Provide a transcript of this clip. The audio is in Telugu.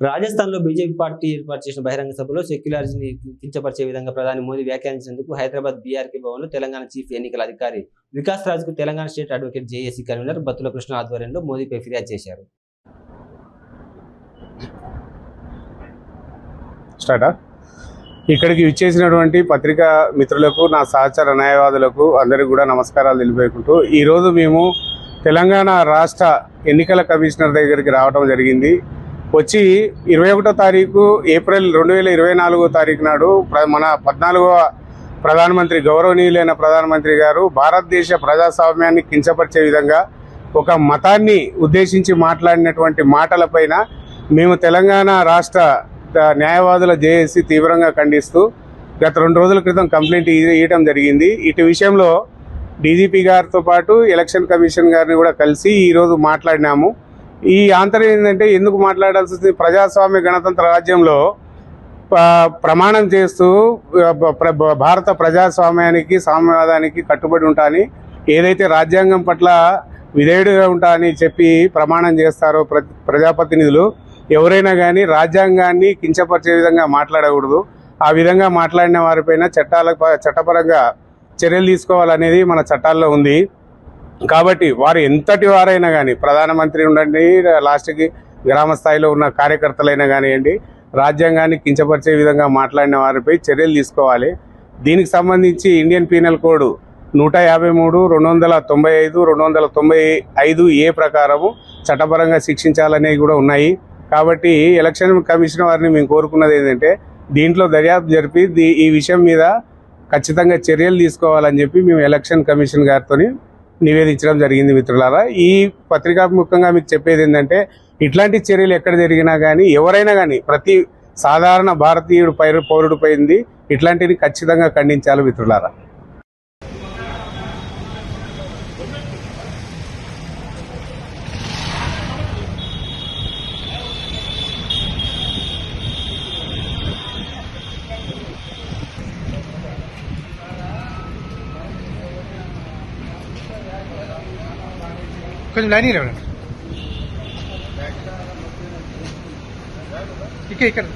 రాజస్థాన్లో బీజేపీ పార్టీ ఏర్పాటు చేసిన బహిరంగ సభలో సెక్యులరిజంని కించపరిచే విధంగా ప్రధాని మోదీ వ్యాఖ్యానించినందుకు హైదరాబాద్ బీఆర్కే భవన్లో తెలంగాణ చీఫ్ ఎన్నికల అధికారి Vikas రాజ్కు Telangana state advocate JAC convener Battula Krishna ఆధ్వర్యంలో మోదీపై ఫిర్యాదు చేశారు. స్టార్టా? ఇక్కడికి విచ్చేసినటువంటి పత్రికా మిత్రులకు నా సహచర న్యాయవాదులకు అందరికీ కూడా నమస్కారాలు తెలిపేకుంటూ ఈరోజు మేము తెలంగాణ రాష్ట్ర ఎన్నికల కమిషనర్ దగ్గరికి రావడం జరిగింది. వచ్చి ఇరవై ఒకటో తారీఖు ఏప్రిల్ రెండు వేల ఇరవై నాలుగో తారీఖు నాడు మన పద్నాలుగవ ప్రధానమంత్రి గౌరవనీయులైన ప్రధానమంత్రి గారు భారతదేశ ప్రజాస్వామ్యాన్ని కించపరిచే విధంగా ఒక మతాన్ని ఉద్దేశించి మాట్లాడినటువంటి మాటలపైన మేము తెలంగాణ రాష్ట్ర న్యాయవాదుల జేఏసీ తీవ్రంగా ఖండిస్తూ గత రెండు రోజుల క్రితం కంప్లైంట్ ఇవ్వడం జరిగింది. ఇటు విషయంలో డీజీపీ గారితో పాటు ఎలక్షన్ కమిషన్ గారిని కూడా కలిసి ఈరోజు మాట్లాడినాము. ఈ ఆంతర్యం ఏంటంటే ఎందుకు మాట్లాడాల్సి వస్తుంది? ప్రజాస్వామ్య గణతంత్ర రాజ్యంలో ప్రమాణం చేస్తూ భారత ప్రజాస్వామ్యానికి సామ్యవాదానికి కట్టుబడి ఉంటాని ఏదైతే రాజ్యాంగం పట్ల విధేయుడిగా ఉంటా అని చెప్పి ప్రమాణం చేస్తారో ప్ర ప్రజాప్రతినిధులు ఎవరైనా కానీ రాజ్యాంగాన్ని కించపరిచే విధంగా మాట్లాడకూడదు. ఆ విధంగా మాట్లాడిన వారిపైన చట్టాల చట్టపరంగా చర్యలు తీసుకోవాలనేది మన చట్టాల్లో ఉంది. కాబట్టి వారు ఎంతటి వారైనా కానీ ప్రధానమంత్రి ఉండండి లాస్ట్కి గ్రామ స్థాయిలో ఉన్న కార్యకర్తలైనా కానివ్వండి రాజ్యాంగాన్ని కించపరిచే విధంగా మాట్లాడిన వారిపై చర్యలు తీసుకోవాలి. దీనికి సంబంధించి ఇండియన్ పీనల్ కోడ్ నూట యాభై మూడు రెండు వందల తొంభై ఐదు రెండు వందల తొంభై ఐదు ఏ ప్రకారము చట్టపరంగా శిక్షించాలనేవి కూడా ఉన్నాయి. కాబట్టి ఎలక్షన్ కమిషన్ వారిని మేము కోరుకున్నది ఏంటంటే దీంట్లో దర్యాప్తు జరిపి ఈ విషయం మీద ఖచ్చితంగా చర్యలు తీసుకోవాలని చెప్పి మేము ఎలక్షన్ కమిషన్ గారితో నివేదించడం జరిగింది మిత్రులారా. ఈ పత్రికాముఖంగా మీకు చెప్పేది ఏంటంటే ఇట్లాంటి చర్యలు ఎక్కడ జరిగినా కానీ ఎవరైనా కానీ ప్రతి సాధారణ భారతీయుడు పైరు పౌరుడు పోయింది ఇట్లాంటివి ఖచ్చితంగా ఖండించాలి మిత్రులారా. కొంచెం లైన్ ఇవ్వండి ఇక్కడ ఇక్కడ.